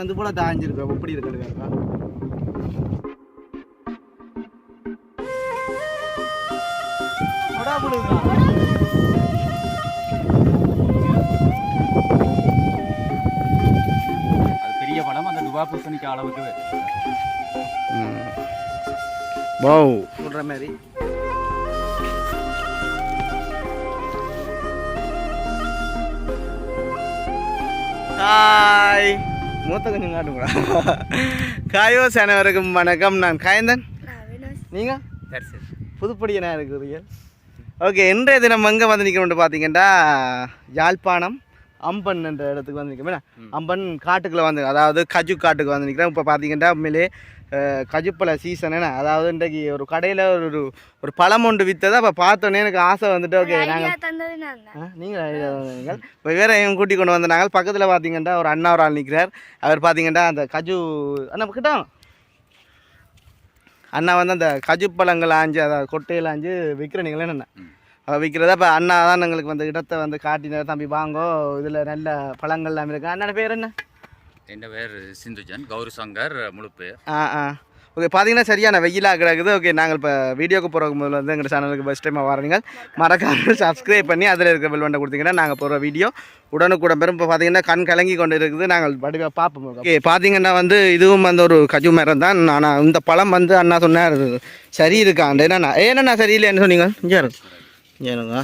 வந்து போல தாஞ்சிருக்கோம் எப்படி இருக்கிறதுக்கா அது பெரிய பழம் அந்த துபா பூசணிக்கு அளவுக்கு. வாவ். சொல்கிற மாதிரி. ஹாய் மூத்த கொஞ்சம் காட்டுங்களா காயோ சேனவருக்கும் வணக்கம். நான் காயந்தன். நீங்கள் சரி சரி புதுப்படியனா இருக்கிறீங்க ஓகே இன்றைய தினம் எங்கே வந்து நிற்கணும்னு பார்த்தீங்கன்னா யாழ்ப்பாணம் அம்பன் என்ற இடத்துக்கு வந்து நிற்கிறோம் ம். அம்பன் காட்டுக்குள்ளே வந்து அதாவது கஜு காட்டுக்கு வந்து நிற்கிறேன் இப்போ பார்த்தீங்கன்னா உண்மையிலே கஜுப்பழ சீசன் என்ன? அதாவது இன்றைக்கு ஒரு கடையில் ஒரு ஒரு- பழம் ஒன்று விற்றதை அப்போ பார்த்தோன்னே எனக்கு ஆசை வந்துட்டு ஓகே நாங்கள் நீங்கள் நீங்கள் இப்போ வேற இவங்க கூட்டி கொண்டு வந்தாங்க பக்கத்தில் பார்த்தீங்கன்னா ஒரு அண்ணா ஒரு ஆள் நிற்கிறார் அவர் பார்த்தீங்கன்னா அந்த கஜு அண்ணா கிட்ட. அண்ணா வந்து அந்த கஜு பழங்கள் ஆஞ்சு அதை கொட்டையில் ஆஞ்சு விற்கிறீங்களே என்ன விற்கிறத? இப்போ அண்ணா தான் எங்களுக்கு வந்து இடத்தை வந்து காட்டினார். தம்பி வாங்கோ. இதில் நல்ல பழங்கள்லாம் இருக்கு. அண்ணா பேர் என்ன? என் பேர் சிந்துஜன். கௌரி சங்கர் முழு பேர் ஆ ஆ. ஓகே பார்த்தீங்கன்னா சரியான வெயிலாக கிடக்குது. ஓகே நாங்கள் இப்போ வீடியோக்கு போகிறதுக்கு முதல்ல வந்து எங்கள் சேனலுக்கு ஃபஸ்ட் டைம் வரீங்க மறக்காமல் சப்ஸ்கிரைப் பண்ணி அதில் இருக்க பெல் பண்ண கொடுத்தீங்கன்னா நாங்கள் போகிற வீடியோ உடனுக்குடன் பெரும் இப்போ பார்த்தீங்கன்னா கண் கலங்கி கொண்டு இருக்குது நாங்கள் வடிவாக பார்ப்போம். ஓகே பார்த்தீங்கன்னா வந்து இதுவும் வந்து ஒரு கஜு மரம் தான். ஆனால் இந்த பழம் வந்து அண்ணா சொன்னார். சரி இருக்காண்டு என்னண்ணா ஏன்னா சரியில்லைன்னு சொன்னீங்க. இங்கே இருக்கு. இருங்க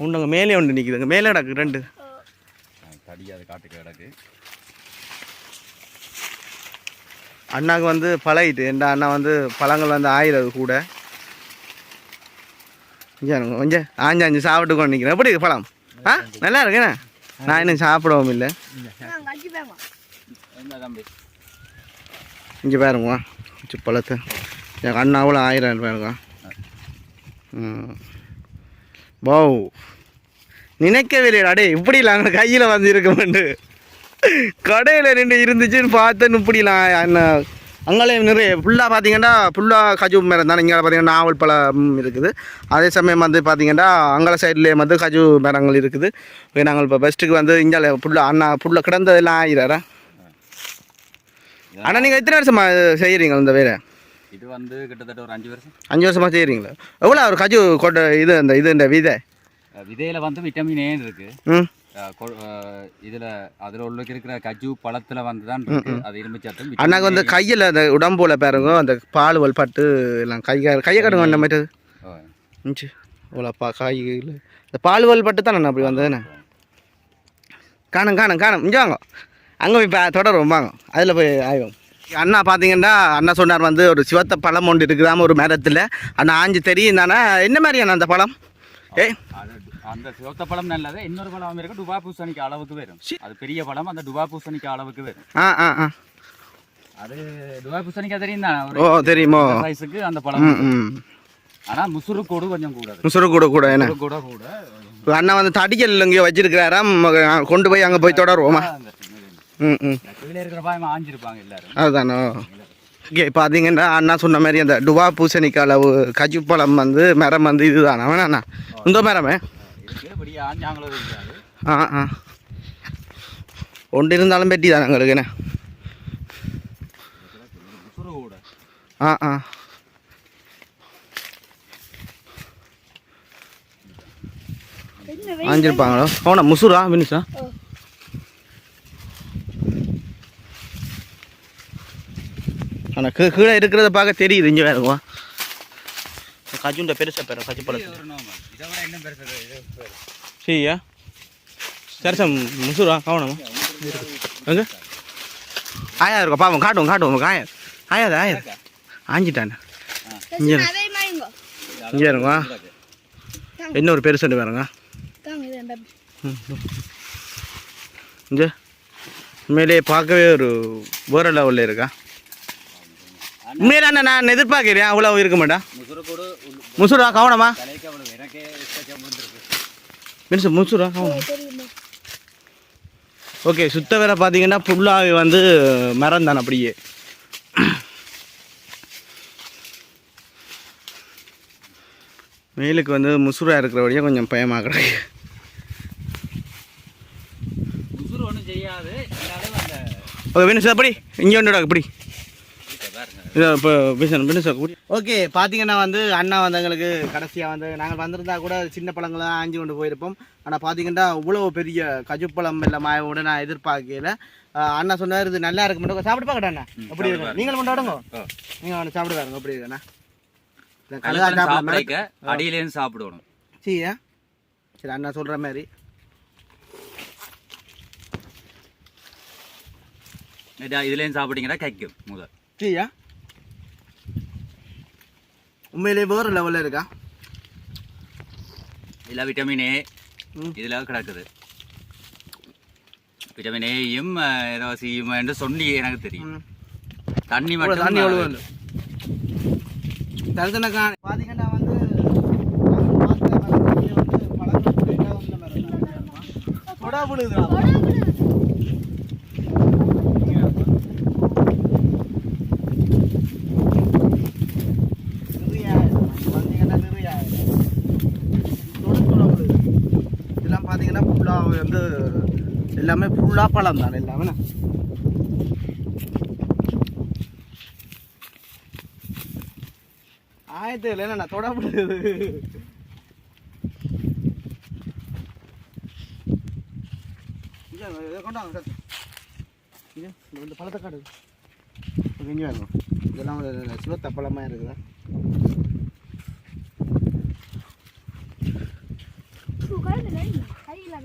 உண்டுங்க மேலே ஒன்று நிற்குதுங்க மேலே கிடக்கு ரெண்டு. தடி அது காட்டுக்கு கிடக்கு. அண்ணாக்கு வந்து பழகிட்டு எந்த அண்ணா வந்து பழங்கள் வந்து ஆயிடுது கூட. கொஞ்சம் கொஞ்சம் ஆஞ்சு ஆஞ்சு சாப்பிட்டு கொண்டு நிற்கிறேன் எப்படி பழம்? ஆ? நல்லா இருக்குண்ணே? நான் இன்னும் சாப்பிடவும் இல்லை. நான் கட்சி பேமா என்ன தம்பி. இங்கே பாருங்க பழத்தை. என் அண்ணாவில் ஆயிரம் ரூபாய் இருக்கும். பௌ நினைக்கவே அடே இப்படிலாம் அங்கே கையில் வந்து இருக்கமெண்டு கடையில் நின்று இருந்துச்சுன்னு பார்த்தேன் இப்படிலாம். என்ன அங்கே நிறைய ஃபுல்லாக பார்த்தீங்கன்னா ஃபுல்லாக கஜு மரம் தானே. இங்கே பார்த்தீங்கன்னா நாவல் பழம் இருக்குது. அதே சமயம் வந்து பார்த்தீங்கன்னா அங்கே சைட்லேயே வந்து கஜு மரங்கள் இருக்குது. இப்போ நாங்கள் இப்போ பெஸ்ட்டுக்கு வந்து இங்கே ஃபுல்லாக அண்ணா ஃபுல்லாக கிடந்ததெல்லாம் ஆயிராரா ஆனால் நீங்கள் எத்தனை வருஷமாக செய்கிறீங்க இந்த வேலை? இது வந்து கிட்டத்தட்ட ஒரு அஞ்சு வருஷம். அஞ்சு வருஷமா செய்கிறீங்களா எவ்வளோ ஒரு கஜு கொட்டை இது இந்த இது இந்த விதை? விதையில வந்து விட்டமின் ஏ இருக்கு. ம். அஹ் கொ- அஹ் இதுல அதுல உள்ள இருக்கிற கஜு பழத்துல வந்து தான் அது இரும்பு சத்து vitamin அண்ணாக்கு வந்து. கையில் அந்த உடம்புல பாருங்க அந்த பால் பட்டு எல்லாம் கை கையை கட்டுங்க அந்த மாதிரி இருந்துச்சு இவ்வளோப்பா காய்கள் இந்த பால் பட்டு தானே அப்படி வந்ததுண்ணே காணும் காணும் காணும். இங்கே வாங்க. அங்கே போய் தொடரும் வாங்க. அதில் போய் ஆய்வோம். அண்ணா பார்த்தீங்கன்னா அண்ணா சொன்னார் வந்து ஒரு சிவத்த பழம் ஒன்று இருக்குதாம ஒரு மரத்தில். அண்ணா ஆஞ்சு தெரியும் தானே என்ன மாதிரியான அந்த பழம்? ஏய். அது அந்த சிவத்த பழம் நல்லது. இன்னொரு பழம் இருக்கு டுபா பூசணிக்கு அளவுக்கு வரும். அது பெரிய பழம் அந்த டுபா பூசணிக்கு அளவுக்கு வரும். ஆ ஆ ஆ. அது டுபா பூசணிக்கா தெரியும் தானே ஓ தெரியுமோ? சைஸுக்கு அந்த பழம். ம் ஆனா முசுறு கோடு கொஞ்சம் கூட. முசுறு கூட கூட என்ன? கூட கூட. அண்ணா வந்து தடிக்கல் இங்கே வச்சிருக்கிறாராம். கொண்டு போய் அங்கே போய் தொடருவோமா? அதுதானோ ஓகே பார்த்தீங்கன்னா அண்ணா சொன்ன மாதிரி அந்த டுவா பூசணிக்கு அளவு கஜு பழம் வந்து மரம் வந்து இதுதானா? வேணாண்ணா இந்த மரமே? ஆ ஆ. ஒன்று இருந்தாலும் பெட்டி தானே எங்களுக்கு என்ன? முசுறு கூட. ஆ ஆ. ஆஞ்சிருப்பாங்களோ? போனா முசுரா மினிசா? ஆனால் கீ கீழே இருக்கிறத பார்க்க தெரியுது இங்கே வேறுவா கஜுண்ட பெருசாக பெற கஜு பெருசு பெரு. சரியா சரி சார் முசுரா கவனமா? எங்க? ஆயா இருக்கா பாவம் காட்டுவோம் காட்டுவோம் காய ஆயாது ஆயாது ஆஞ்சிட்டானே. இங்கே இரு. அதே மாதிரிங்கோ இங்கே. இருங்க இன்னொரு பெருசுண்டு பாருங்க தாங்க இது அந்த இங்கே. உண்மையிலேயே பார்க்கவே ஒரு வேற லெவலில் இருக்கா உண்மையில அண்ணா நான் எதிர்பார்க்கிறேன் அவ்வளோ இருக்க மாட்டேன் முசுறு கூட உள்ள- முசுரா கவனமா தலைக்கு அவ்வளவு எனக்கே இஷ்டம் முடிஞ்சிருக்கு மினிசு தெரியுமா ஓகே சுத்த வேற பார்த்தீங்கன்னா ஃபுல்லாக வந்து மரம் தானே அப்படியே. மேலுக்கு வந்து முசுரா இருக்கிற வழியாக கொஞ்சம் பயமாக அந்த ஓகே வினு சார் அப்படி இங்கே ஒன்று இதை இப்போ பேசணும் வினு சார் ஓகே பார்த்தீங்கன்னா வந்து அண்ணா வந்து எங்களுக்கு கடைசியாக வந்து நாங்கள் வந்திருந்தா கூட சின்ன பழங்களாம் ஆஞ்சி கொண்டு போயிருப்போம். ஆனால் பார்த்தீங்கன்னா இவ்வளோ பெரிய கஜுப்பழம் எல்லாம் மாயோட நான் எதிர்பார்க்கல. அண்ணா சொன்னார் இது நல்லா இருக்கு மட்டும் சாப்பிட்டு பார்க்கட்டா அண்ணா? எப்படி இருக்கு? நீங்கள் கொண்டாடுங்க. நீங்கள் வந்து சாப்பிட்டு பாருங்க எப்படி இருக்குண்ணா அடியிலேருந்து சாப்பிடணும். சரியா சரி அண்ணா சொல்கிற மாதிரி. இதா- இதுலேருந்து சாப்பிட்டீங்கன்னா கைக்கும் முதல். சரியா உண்மையிலே வேறு லெவலில் இருக்கா? இதில் விட்டமின் ஏ. இதில் கிடக்குது. விட்டமின் ஏயும் ஏதோ சியும் என்று சொல்லி எனக்கு தெரியும். தண்ணி மட்டும் தண்ணி இல்லை தருதனக்கா பார்த்தீங்கன்னா வந்து கொடா விழுதுடா இதெல்லாம் பார்த்தீங்கன்னா ஃபுல்லாக வந்து எல்லாமே ஃபுல்லாக பழம் தான் எல்லாமே என்ன? ஆயத்து இல்லை என்ன தொடப்படுது கொண்டாங்க இது இந்த- பழத்தை காடு இங்கே வேணும் இதெல்லாம் சிவத்த பழமாக இருக்குதா கையில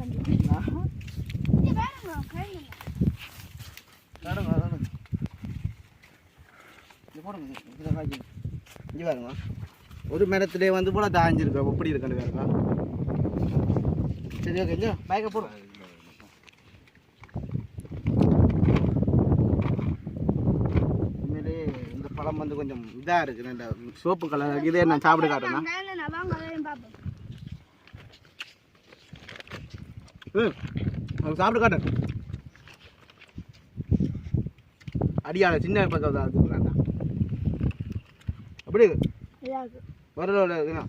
இங்க பாருங்க ஒரு மரத்திலே வந்து போல தாஞ்சிருக்கோம் எப்படி இருக்கணும் பாருங்க சரி ஓகே இங்கே பேக்கை இந்த பழம் வந்து கொஞ்சம் இதாக இருக்குது இந்த சோப்பு கலர் இதே நான் சாப்பிட காட்டுறேன்னா ம். அது சாப்பிட்டு காட்டு. அடியால சின்ன பக்கம் தான் அப்படி வரல இருக்குண்ணா.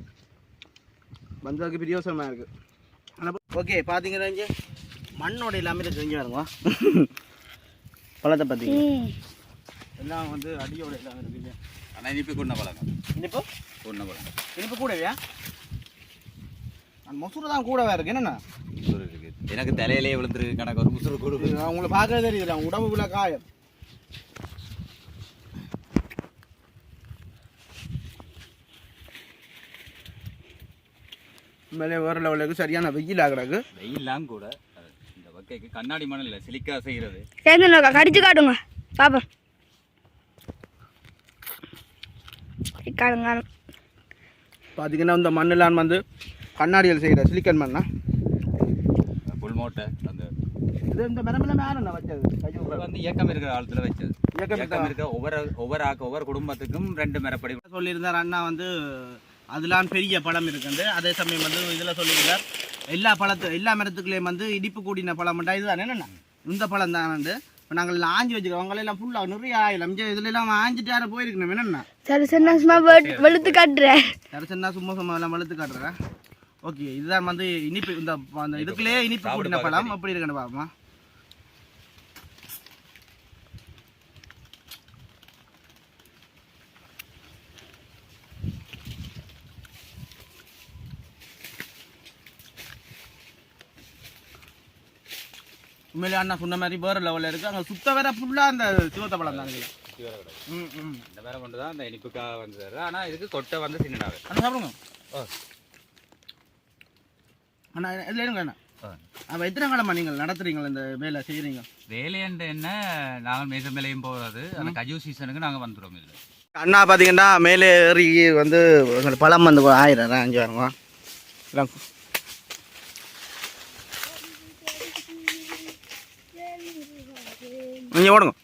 வந்ததுக்கு பிரியோசனமாக இருக்குது ஆனால் ஓகே பார்த்தீங்கன்னா இங்கே மண்ணோட எல்லாமே இருக்கு. இங்கே வருங்க பழத்தை பார்த்தீங்க எல்லாம் வந்து அடியோட எல்லாம் இருக்குது ஆனால் இனிப்பு கொண்ட பழக்கம் இனிப்பு? கொண்ட பழக்கம் இனிப்பு கூடவையா அந்த மசூர் தான் கூடவே இருக்கு. இருக்குது எனக்கு தலையிலே விழுந்துருக்கு கணக்கு ஒரு முசுறு கொடு. அவங்கள பார்க்கவே தெரியுது அவங்க உடம்புக்குள்ள காயம். மேலே வேறு லெவலுக்கு சரியான வெயில் ஆகுறாங்க வெயிலாம் கூட இந்த வக்கைக்கு கண்ணாடி மணல் இல்லை சிலிக்கா செய்கிறது சேர்ந்து நோக்கா கடிச்சு காட்டுங்க. காணும் பார்த்தீங்கன்னா இந்த மண்ணெல்லாம் வந்து கண்ணாடியில் செய்கிற சிலிக்கன் மண்ணா? மூட்டை அந்த இது இந்த மரமெல்லாம் யாரும் வச்சது? கையூர் வந்து இயக்கம் இருக்கிற காலத்தில் வச்சது. இயக்கம் இயக்கம் இருக்க? ஒவ்வொரு ஒவ்வொரு ஆக்க ஒவ்வொரு குடும்பத்துக்கும் ரெண்டு மரப்படி. சொல்லியிருந்தார் அண்ணா வந்து அதெல்லாம் பெரிய பழம் இருக்குது அதே சமயம் வந்து இதில் சொல்லியிருந்தார் எல்லா பழத்து எல்லா மரத்துக்குள்ளேயும் வந்து இடிப்பு கூடின பழம் உண்டா? இதுதான் என்னண்ணா? இந்த பழம் தான் வந்து இப்போ நாங்கள் ஆஞ்சி வச்சுக்கிறோம் அவங்களெல்லாம் ஃபுல்லாக நிறைய ஆயிலம் இதுல எல்லாம் ஆஞ்சிட்டு யாரும் போயிருக்கணும். என்னண்ணா? சரி சரி நான் சும்மா வெளுத்து காட்டுறேன். யாரும் சும்மா சும்மா எல்லாம் வளர்த்து காட்டுறேன். ஓகே இதுதான் வந்து இனிப்பு இந்த அந்த இதுக்குள்ளேயே இனிப்பு கூடின பழம். எப்படி இருக்குன்னு பாப்போமா உண்மையிலே அண்ணா சொன்ன மாதிரி வேறு லெவலில் இருக்குது அங்கே சுத்த வேற ஃபுல்லாக அந்த சிவத்த பழம் தான் இருக்குது. இந்த மரம் கொண்டு தான் அந்த இனிப்புக்காக வந்தது ஆனால் இதுக்கு கொட்டை வந்து அண்ணா சாப்பிடுங்க. ஓ. அண்ணா இதில் இருங்க அண்ணா. ஆ. அப்போ எத்தனை காலமா நீங்கள் நடத்துறீங்களா இந்த வேலை செய்கிறீங்க வேலையண்டு என்ன நாங்கள் மேசம் மேலையும் போகாது. அந்த கஜு சீசனுக்கு நாங்கள் வந்துடுவோம் இதில். அண்ணா பார்த்தீங்கன்னா மேலே ஏறி வந்து பழம் வந்து ஆயிரம் அஞ்சு வருங்க நீங்கள் ஓடுங்க.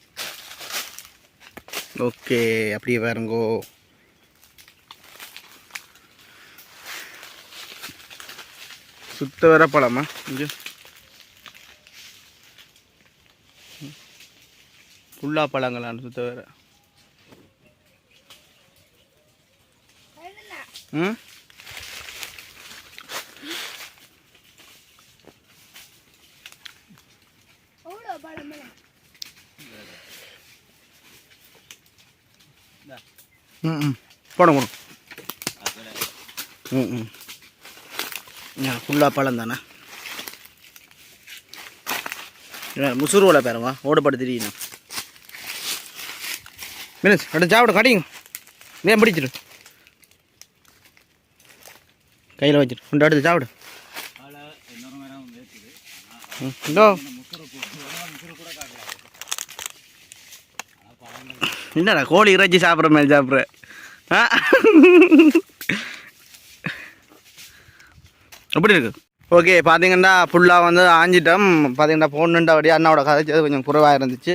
ஓகே அப்படியே பாருங்கோ. சுத்த வர பழமா? இங்கே. புல்லா பழங்களான்னு சுத்த வர ம்? ம் ம். போடும் போடும் ம் ம். ஃபுல்லாக பழம் தானே? முசுறு ஓலை பேரவா ஓடுபாடு திடீர்னு மீனஸ் அடுத்து சாப்பிட கடிங்க. ஏன் பிடிச்சிரு? கையில் வச்சிரு கொண்டு அடுத்து சாப்பிடு. என்னடா கோழி இறைச்சி சாப்பிட்ற மாதிரி சாப்பிட்ற? ஆ? எப்படி இருக்கு. ஓகே பார்த்தீங்கன்னா ஃபுல்லாக வந்து ஆஞ்சிட்டோம். பார்த்தீங்கன்னா பொண்ணுண்டா அப்படியே அண்ணாவோட கதைச்சது கொஞ்சம் குறைவாக இருந்துச்சு.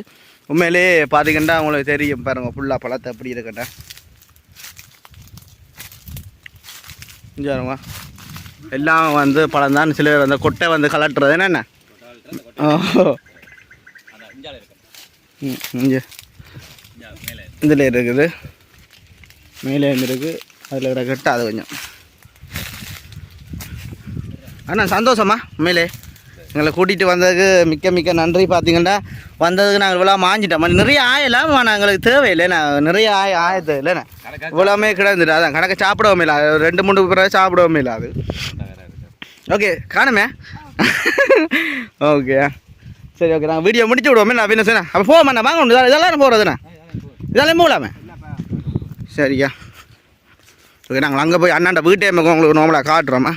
உண்மையிலே பார்த்தீங்கன்னா உங்களுக்கு தெரியும் பாருங்க ஃபுல்லாக பழத்தை எப்படி இருக்கட்ட இங்கே எல்லாம் வந்து பழம் தான். சில பேர் வந்து கொட்டை வந்து கலட்டுறது. என்னென்ன இங்கே. இதில் இருக்குது. மேலே இருக்குது அதில் கட்டு அது கொஞ்சம். அண்ணா சந்தோஷமா மேலே எங்களை கூட்டிகிட்டு வந்ததுக்கு மிக்க மிக்க நன்றி பார்த்தீங்கன்னா வந்ததுக்கு நாங்கள் இவ்வளோ மாஞ்சிட்டோம். நிறைய ஆயலாம் எங்களுக்கு தேவையில்லை நான் நிறைய ஆய ஆயத்தை இல்லைண்ணா கணக்கா இவ்வளோமே கிடந்துட்டு அதான் கணக்க சாப்பிடவும் இல்லை. ரெண்டு மூணு பிறகு சாப்பிடவும் இல்லை அது. ஓகே காணுமே. ஓகே. சரி ஓகே நாங்கள் வீடியோ முடிச்சு விடுவோமே நான் என்ன சொன்னேன். அப்போ போவோம்ண்ணா வாங்க ஒன்று இதெல்லாம் போகிறதுண்ணா இதெல்லாம் போகலாமே சரியா ஓகே நாங்கள் அங்கே போய் அண்ணாண்ட வீட்டே உங்களுக்கு நார்மலாக காட்டுறோமா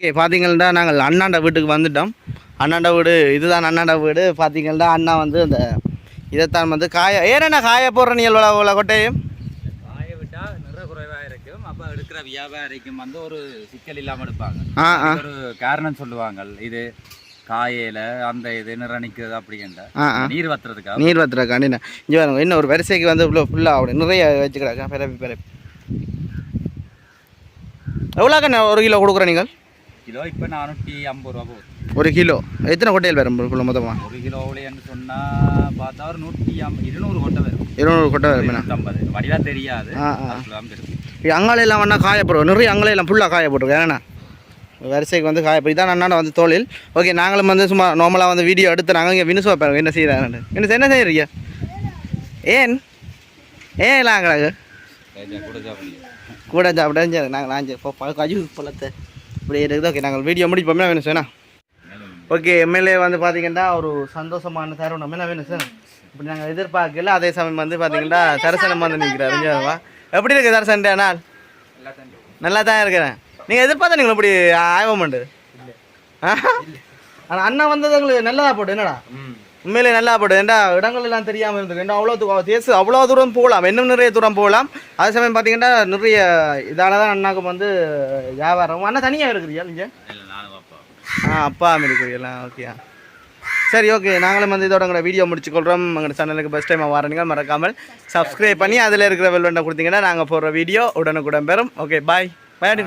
ஓகே பார்த்தீங்கன்னா நாங்கள் அண்ணாண்ட வீட்டுக்கு வந்துட்டோம். அண்ணாண்ட வீடு இதுதான் அண்ணாண்ட வீடு. பார்த்தீங்கன்னா அண்ணா வந்து இந்த இதைத்தான் வந்து காய ஏன்னா காய போடுற நீ எவ்வளோ இவ்வளோ கொட்டையும்? காய விட்டா நிற குறைவா இருக்கும் அப்ப எடுக்கிற வியாபாரிக்கும் வந்து ஒரு சிக்கல் இல்லாம எடுப்பாங்க. ஆ ஒரு காரணம் சொல்லுவாங்க இது காயையில அந்த இது நிற நிற்கிறது அப்படின்ற நீர் வத்துறதுக்காக நீர் வத்துறக்காண்டி நான் இங்கே பாருங்க இன்னும் ஒரு வரிசைக்கு வந்து இவ்வளோ ஃபுல்லாக அப்படி நிறைய வச்சுக்கிறாங்க. பிறப்பி பிறப்பி எவ்வளோக்கண்ணா ஒரு கிலோ கொடுக்குற நீங்கள்? கிலோ இப்ப நானூற்றி ஐம்பது ரூபா போகுது. ஒரு கிலோ. எத்தனை கொட்டையில் வரும் ஃபுல்லாக மொத்தமாக ஒரு கிலோவிலேன்னு சொன்னா பார்த்தா ஒரு நூற்றி ஐம்பது இருநூறு கொட்டை வரும். இருநூறு கொட்டை வரும்ண்ணா ஐம்பது வடிவா தெரியாது. ஆ, ஆ. இப்போ அங்காலையெல்லாம் வேணா காய போடுவோம். நிறைய அங்காலையெல்லாம் ஃபுல்லாக காய போட்டுருக்கேன் ஏன்னா வரிசைக்கு வந்து காய இதான் அண்ணாண்ட வந்து தொழில். ஓகே நாங்களும் வந்து சும்மா நார்மலாக வந்து வீடியோ எடுத்து நாங்கள் இங்கே வினுசுவா பாருங்க என்ன செய்கிறாங்க என்ன என்ன செய்கிறீங்க ஏன்? ஏன் கிடக்கு கொஞ்சம் கூட சாப்பிடுங்க கூட சாப்பிட்டா சரி நாங்கள் நான் சரி இப்போ கஜு பழத்தை. இப்படி இருக்குது. ஓகே நாங்கள் வீடியோ முடிப்போம்னா வேணும் சார் ஓகே எம்எல்ஏ வந்து பார்த்தீங்கன்னா ஒரு சந்தோஷமான தருணம் என்ன வேணும் சார்? இப்படி நாங்கள் எதிர்பார்க்கல அதே சமயம் வந்து பார்த்தீங்கன்னா தரிசனம் வந்து நிற்கிறார் எப்படி இருக்கு தரிசனம் நாள்? நல்லா தான் இருக்கிறேன் நீங்கள் எதிர்பார்த்தா நீங்கள் இப்படி ஆய்வம் உண்டு ஆனால் அண்ணா வந்தது எங்களுக்கு நல்லதா போட்டு என்னடா? உண்மையிலே நல்லா போட்டு ஏன்டா இடங்கள் எல்லாம் தெரியாமல் இருந்தது. ஏன்டா அவ்வளோ தூ தேசு அவ்வளோ தூரம் போகலாம். இன்னும் நிறைய தூரம் போகலாம். அதே சமயம் பார்த்தீங்கன்னா நிறைய இதால தான் அண்ணாக்கு வந்து வியாபாரம். அண்ணா தனியாக இருக்கிறியா நீங்கள் ஆ அப்பா இருக்கிறீங்களா? ஓகே சரி ஓகே நாங்களும் வந்து இதோட உங்களோட வீடியோ முடிச்சுக்கொள்கிறோம் எங்களோட சேனலுக்கு ஃபஸ்ட் டைம் வரணுங்க. மறக்காமல் சப்ஸ்கிரைப் பண்ணி அதில் இருக்கிற வெல்வெண்டை கொடுத்தீங்கன்னா நாங்கள் போடுற வீடியோ உடனுக்குடன் பெறும். ஓகே பாய் பாய்